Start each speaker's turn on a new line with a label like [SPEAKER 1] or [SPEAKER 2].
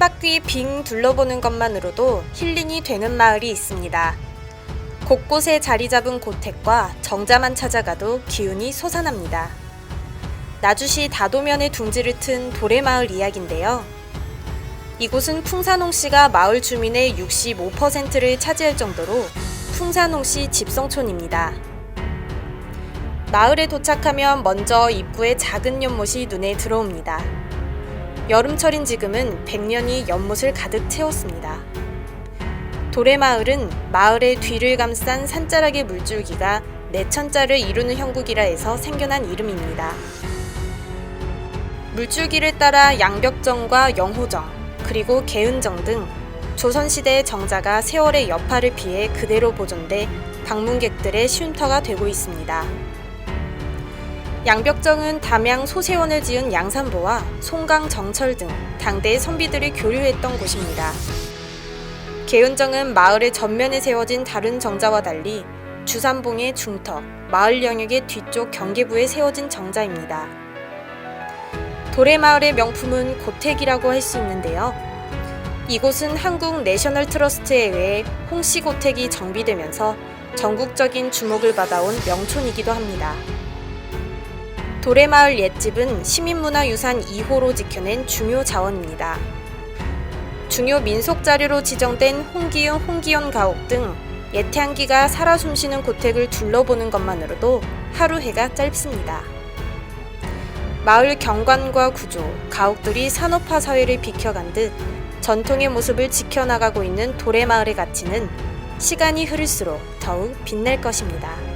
[SPEAKER 1] 바퀴 빙 둘러보는 것만으로도 힐링이 되는 마을이 있습니다. 곳곳에 자리 잡은 고택과 정자만 찾아가도 기운이 솟아납니다. 나주시 다도면에 둥지를 튼 도래마을 이야기인데요. 이곳은 풍산홍씨가 마을 주민의 65%를 차지할 정도로 풍산홍씨 집성촌입니다. 마을에 도착하면 먼저 입구에 작은 연못이 눈에 들어옵니다. 여름철인 지금은 백년이 연못을 가득 채웠습니다. 도래마을은 마을의 뒤를 감싼 산자락의 물줄기가 내천자를 이루는 형국이라 해서 생겨난 이름입니다. 물줄기를 따라 양벽정과 영호정, 그리고 개은정 등 조선시대의 정자가 세월의 여파를 피해 그대로 보존돼 방문객들의 쉼터가 되고 있습니다. 양벽정은 담양 소세원을 지은 양산보와 송강 정철 등 당대의 선비들이 교류했던 곳입니다. 개은정은 마을의 전면에 세워진 다른 정자와 달리 주산봉의 중턱, 마을 영역의 뒤쪽 경계부에 세워진 정자입니다. 도래마을의 명품은 고택이라고 할 수 있는데요. 이곳은 한국 내셔널 트러스트에 의해 홍씨 고택이 정비되면서 전국적인 주목을 받아온 명촌이기도 합니다. 도래마을 옛집은 시민문화유산 2호로 지켜낸 중요 자원입니다. 중요 민속 자료로 지정된 홍기흥, 홍기현 가옥 등 옛향기가 살아 숨쉬는 고택을 둘러보는 것만으로도 하루 해가 짧습니다. 마을 경관과 구조, 가옥들이 산업화 사회를 비켜간 듯 전통의 모습을 지켜나가고 있는 도래마을의 가치는 시간이 흐를수록 더욱 빛날 것입니다.